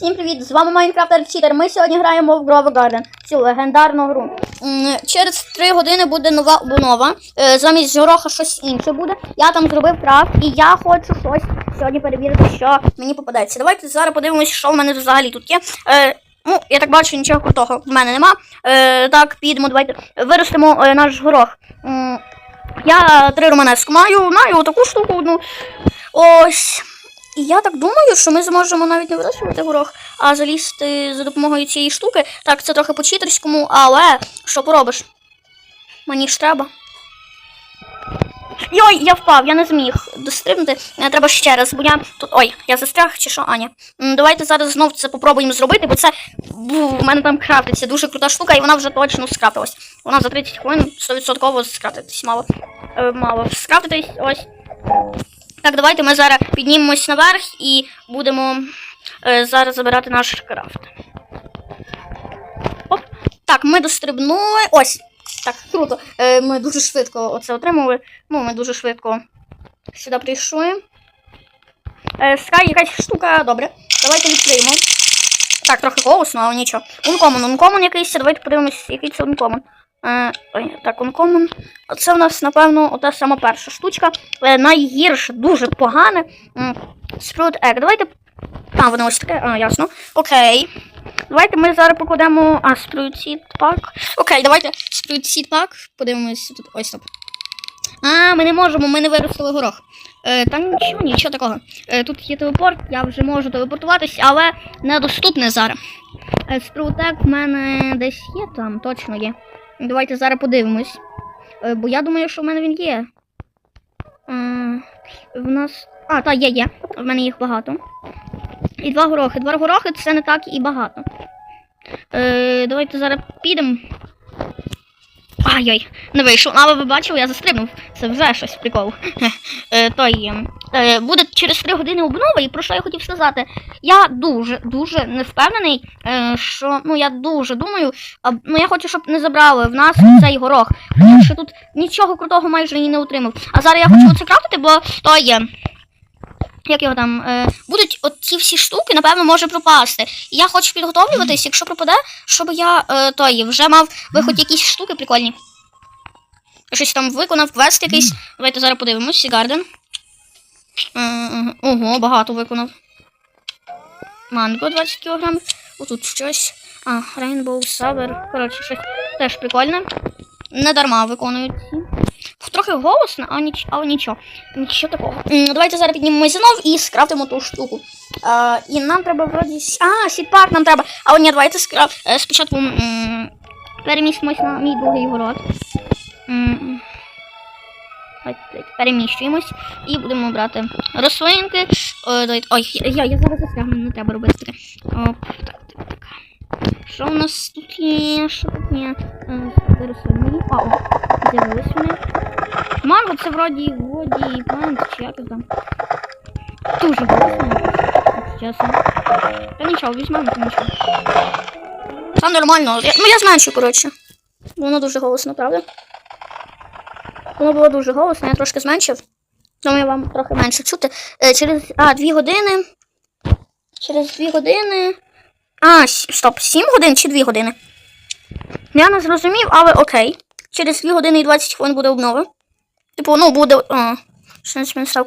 Всім привіт! З вами Майнкрафт Читер. Ми сьогодні граємо в Grove Garden, цю легендарну гру. Через 3 години буде нова обнова. Е, Замість гороха щось інше буде. Я там зробив крафт, і я хочу щось сьогодні перевірити, що мені попадеться. Давайте зараз подивимося, що в мене взагалі тут є. Е, Ну, я так бачу, нічого крутого в мене нема. Е, так, підемо, давайте виростимо наш горох. Я три романеску маю, маю таку штуку одну. Ось. І я так думаю, що ми зможемо навіть не вирощувати горох, а залізти за допомогою цієї штуки. Так, це трохи по-читерському, але що поробиш? Мені ж треба. Йой, я впав, я не зміг дострибнути. Е, Треба ще раз, бо я тут. Ой, я застряг чи що, Аня. Давайте зараз знов це попробуємо зробити, бо це в мене там крафтиться дуже крута штука, і вона вже точно скрафтилась. Вона за 30 хвилин 100% скрафтитись мало. Е, мало скрафтитись, ось. Так, давайте ми зараз піднімемось наверх і будемо е, зараз забирати наш крафт. Оп. Так, ми дострибнули. Ось. Так, круто. Е, ми дуже швидко оце отримали. Ну, ми дуже швидко сюди прийшли. Е, Скай якась штука, добре. Давайте відкриємо. Так, трохи голосно, але нічого. Ункомон, ункомон якийсь. Давайте подивимось, який це ункомон. Е, ой, так, ункомон. Це в нас, напевно, ота сама перша штучка. Е, найгірше, дуже погане. Спроут Egg. Давайте. А, воно ось таке, а, ясно. Окей. Давайте ми зараз покладемо. А, Sprout Seed Pack. Окей, давайте Sprout Seed Pack. Подивимось тут. Ось стоп. А, ми не можемо, ми не виростили горох. Е, та нічого, нічого такого. Е, тут є телепорт, я вже можу телепортуватись, але недоступне зараз. Е, Sprout Egg в мене десь є там, точно є. Давайте зараз подивимось. Е, бо я думаю, що в мене він є. Е, в нас. А, та є, є. В мене їх багато. І два горохи. Два горохи це не так і багато. Е, давайте зараз підемо. Ай-яй, не вийшов. Але ви бачили, я застрибнув. Це вже щось прикол. Е, е, буде через 3 години обнова, і про що я хотів сказати. Я дуже, дуже не впевнений, е, що ну я дуже думаю, ну я хочу, щоб не забрали в нас цей горох. Тому що тут нічого крутого майже і не отримав. А зараз я хочу оце крафтити, бо то є. Як його там е, будуть от ці всі штуки, напевно, може пропасти. І я хочу підготовлюватись, якщо пропаде, щоб я е, той вже мав ви хоч якісь штуки прикольні. Щось там виконав, квест якийсь. Давайте зараз подивимось. Сігарден. Ого, багато виконав. Манго 20 кг. Отут щось. А, Rainbow Saber. Коротше, щось теж прикольне. Не дарма виконують. Трохи голосно, а ніч, але нічого. Нічого такого. Давайте зараз піднімемося знов і скрафтимо ту штуку. А, і нам треба вроді. А, сітпак нам треба. Але ні, давайте скраф... е, спочатку перемістимось на мій другий город. Переміщуємось і будемо брати рослинки. О, давайте. Ой, я, я зараз застрягну, не треба робити таке. Оп, так, так, так. Що у нас тут є? Що тут є? Е, Рослинки. А, о, з'явились вони. Манго це вроді воді плант, чи як там. Дуже голосно. Чесно. Та нічого, візьмемо, то нічого. Та нормально. Я, ну я зменшу, коротше. Воно дуже голосно, правда? Воно було дуже голосно, я трошки зменшив. Тому я вам трохи менше чути. Е, через. А, дві години. Через дві години. А, стоп, сім годин чи дві години? Я не зрозумів, але окей. Через 2 години і 20 хвилин буде обнова. Типу, ну буде. А,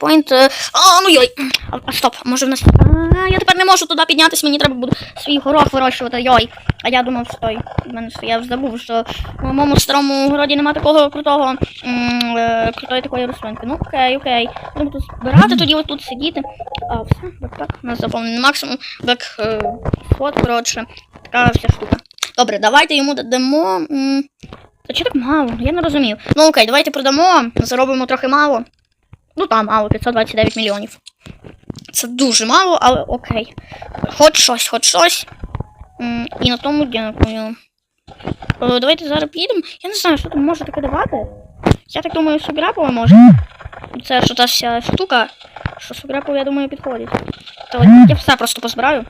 Point. е, А, ну йой. А, стоп, може в нас. А, я тепер не можу туди піднятися, мені треба буде свій горох вирощувати. Йой. А я думав, що той. в мене я забув, що в моєму старому городі немає такого крутого. е, крутої такої рослинки. Ну, окей, окей. Будемо тут збирати, тоді отут сидіти. А, все, так, у нас заповнений максимум. Так, е, сход, коротше, така вся штука. Добре, давайте йому дамо. м, Та чи так мало? Я не розумів. Ну окей, давайте продамо, заробимо трохи мало. Ну там мало, 529 мільйонів. Це дуже мало, але окей. Хоч щось, хоч щось. І на тому дякую. Е, Давайте зараз підемо. Я не знаю, що там може таке давати. Я так думаю, субрапова може. Це що та вся штука, що субрапова, я думаю, підходить. То я все просто позбираю.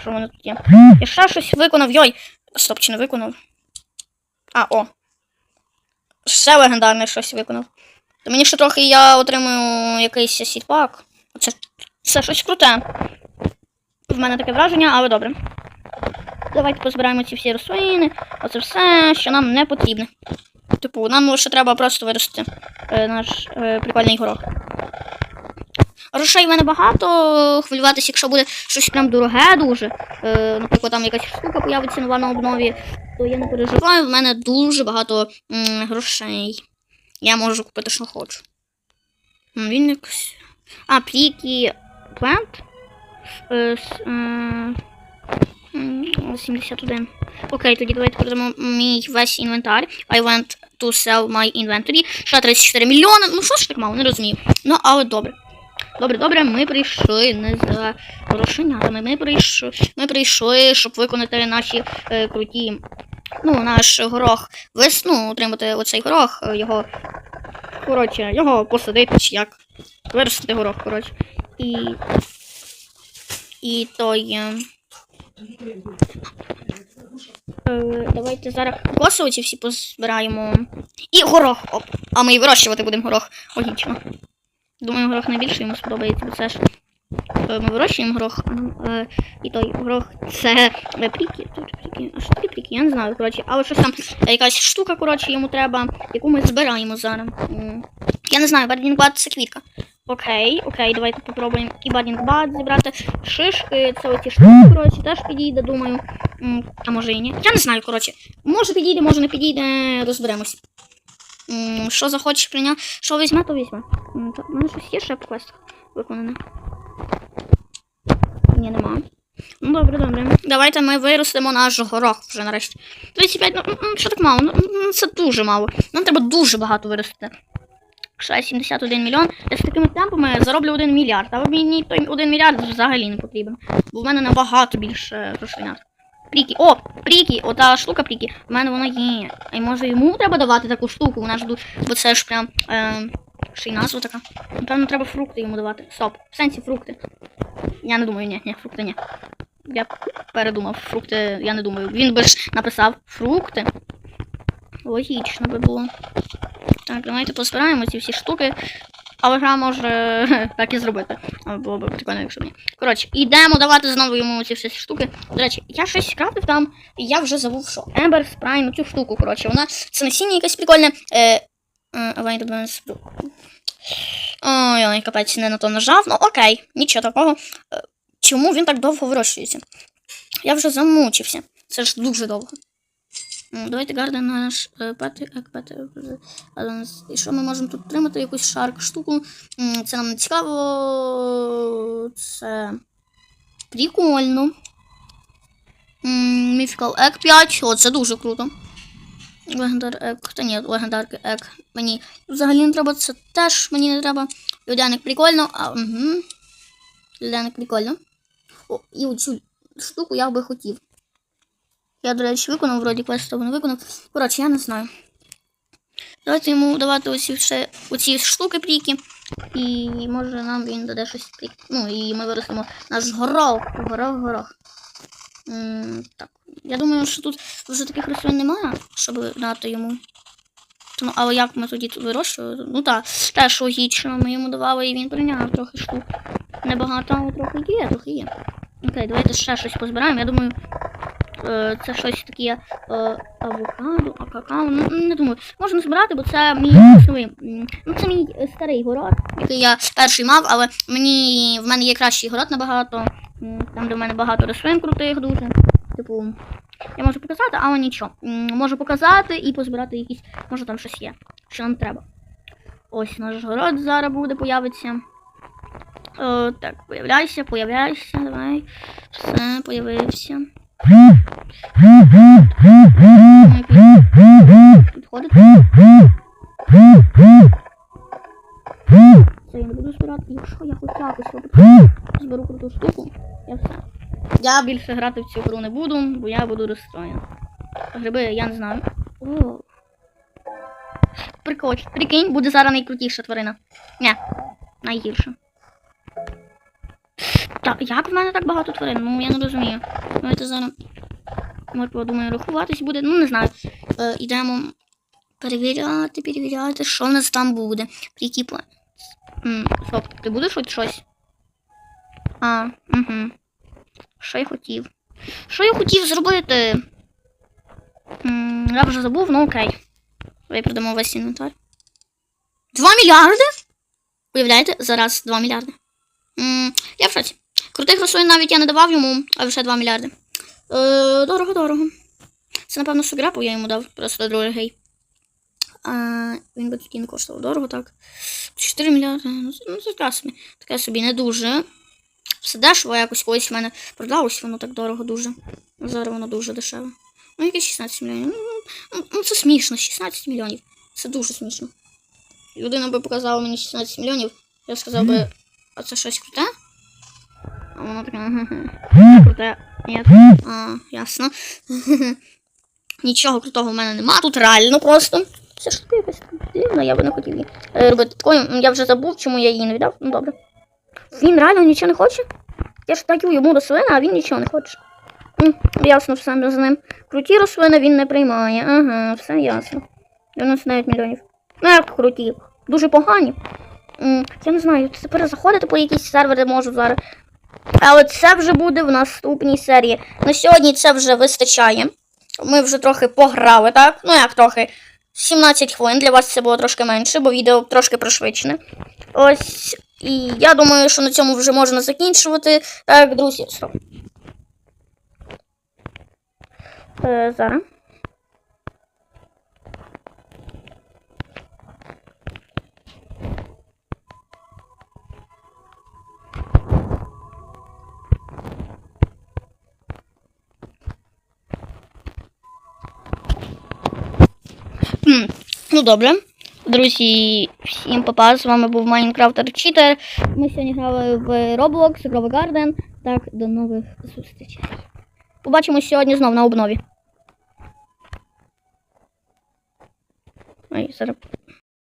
Що воно тут є. Я ще щось виконав. Йой! Стоп, чи не виконав? А, о. Ще легендарне щось виконав. То мені ще трохи я отримую якийсь сітпак. Це, це щось круте. В мене таке враження, але добре. Давайте позбираємо ці всі рослини. Оце все, що нам не потрібне. Типу, нам лише треба просто виростити е, наш е, прикольний горох. Грошей в мене багато, хвилюватися, якщо буде щось прям дороге дуже. Е, наприклад, там якась штука появиться нова на обнові, то я не переживаю, в мене дуже багато м, грошей. Я можу купити, що хочу. Він якось. А, пліки плент. Е, с- е, м, 71. Окей, тоді давайте продамо мій весь інвентар. I want to sell my inventory. Ще 34 мільйони. Ну що ж так мало, не розумію. Ну, але добре. Добре, добре, ми прийшли не за грошенятами. Ми прийшли, ми прийшли, щоб виконати наші е, круті. Ну, наш горох весну, отримати оцей горох, е, його. Коротше, його посадити як. Виростити горох, коротше. І. І той. е, Е, давайте зараз коси оці всі позбираємо. І горох. Оп. А ми і вирощувати будемо горох. Логічно. Думаю, горох найбільше йому сподобається, бо це ж. Ми вирощуємо горох, е, і той горох це е, пріки. Тут пріки. А що таке пріки? Я не знаю, коротше. Але щось там е, якась штука, коротше, йому треба, яку ми збираємо зараз. Я не знаю, бадінгбад це квітка. Окей, окей, давайте попробуємо і бадінгбад зібрати. Шишки, це оці штуки, коротше, теж підійде, думаю. А може і ні. Я не знаю, коротше. Може підійде, може не підійде, розберемось. Що захочеш прийняти, що візьме, то візьме. У мене щось є ще в квестах виконане. Ні, нема. Ну, добре, добре. Давайте ми виростимо наш горох вже нарешті. 35, ну, що так мало? Ну, це дуже мало. Нам треба дуже багато виростити. Ще 71 мільйон. Я з такими темпами зароблю 1 мільярд. А мені той 1 мільярд взагалі не потрібен. Бо в мене набагато більше грошенят. Прікі. О, прікі, ота штука прікі. В мене вона є. А може йому треба давати таку штуку, вона ж бо це ж прям. Е, ще й назва така. Напевно, треба фрукти йому давати. Стоп. В сенсі фрукти. Я не думаю, ні, ні, фрукти ні. Я передумав, фрукти, я не думаю. Він би ж написав фрукти. Логічно би було. Так, давайте позбираємо ці всі штуки. Але гра може так і зробити. Але було б прикольно, якщо ні. Коротше, йдемо давати знову йому ці всі штуки. До речі, я щось крафтив там, і я вже забув, що. Ембер Prime, цю штуку, коротше, вона це насіння якесь прикольне. Е, е. Ой, ой, капець, не на то нажав. Ну окей, нічого такого. Е, чому він так довго вирощується? Я вже замучився. Це ж дуже довго. Давайте гарден наш е, пети, ек, пети, е, е, І що ми можемо тут отримати? Якусь шарк штуку. Це нам не цікаво. Це прикольно. М, Mythical Egg 5. О, це дуже круто. Легендар Ек. Та ні, легендарки Ек. Мені взагалі не треба, це теж мені не треба. Людяник прикольно. А, угу. Людяник прикольно. О, і оцю штуку я би хотів. Я, до речі, виконав, вроді квест не виконав. Коротше, я не знаю. Давайте йому давати оці, ще, оці штуки пріки. І може нам він даде щось прік. Ну, і ми виростимо наш горох. Горох, горох. М, так. Я думаю, що тут вже таких рослин немає, щоб дати йому. Ну, але як ми тоді тут вирощували? Ну так, теж логічно, ми йому давали і він прийняв трохи штук. Небагато, але трохи є, трохи є. Окей, давайте ще щось позбираємо. Я думаю, це щось таке е, авокадо, а какао. Ну, не думаю. Можна збирати, бо це мій новий. Ну, це мій е, старий город, який я перший мав, але мені в мене є кращий город набагато. Там, де в мене багато рослин крутих дуже. Типу, я можу показати, але нічого. Можу показати і позбирати якісь. Може там щось є, що нам треба. Ось наш город зараз буде появиться. О, так, появляйся, появляйся, давай. Все, появився. Підходить. Це я не буду збирати. Якщо я хоч зберу круту штуку, я все. Більше грати в цю гру не буду, бо я буду розстроєна. Гриби я не знаю. О. Прикол, прикинь, буде зараз найкрутіша тварина. Ні, найгірша. Так, як в мене так багато тварин? Ну, я не розумію. Давайте зараз. Може, подумаю, рахуватись буде. Ну, не знаю. Е, ідемо перевіряти, перевіряти, що в нас там буде. Прикіпла. Стоп, ти будеш хоч щось? А, угу. Що я хотів? Що я хотів зробити? М, Я вже забув, ну окей. Давай продамо весь інвентар. 2 мільярди? Уявляєте, зараз 2 мільярди. М, Я в шоці. Крутих рослин навіть я не давав йому, а вже 2 мільярди. Е, дорого, дорого. Це, напевно, сугрепу я йому дав, просто другий. А, він би тоді не коштував дорого, так. 4 мільярди. Ну, це- ну це така собі. Таке собі не дуже. Все дешево якось колись в мене продалось, воно так дорого дуже. Зараз воно дуже дешеве. Ну, якесь 16 мільйонів. Ну, ну, ну, це смішно, 16 мільйонів. Це дуже смішно. Людина би показала мені 16 мільйонів, я сказав би, а це щось круте? А воно таке, ага, круте. Ні. А, ясно. Нічого крутого в мене нема. Тут реально просто. Це ж таке якась дивна, я би не хотів її е, робити такою. Я вже забув, чому я її не віддав. Ну добре. Він реально нічого не хоче? Я ж даю йому рослини, а він нічого не хоче. Ясно, все з ним. Круті рослини він не приймає. Ага, все ясно. 99 мільйонів. Ну як круті? Дуже погані. Я не знаю, тепер заходити по якісь сервери можу зараз. Але це вже буде в наступній серії. На сьогодні це вже вистачає. Ми вже трохи пограли, так? Ну як трохи. 17 хвилин. Для вас це було трошки менше, бо відео трошки пришвидшене. Ось. І я думаю, що на цьому вже можна закінчувати. Так, друзі, стоп. Е, зараз. Ну добре. Друзі, всім папа, з вами був Майнкрафтер Читер. Ми сьогодні грали в Roblox, Grove Garden. Так, до нових зустрічей. Побачимось сьогодні знов на обнові. Ой, зараз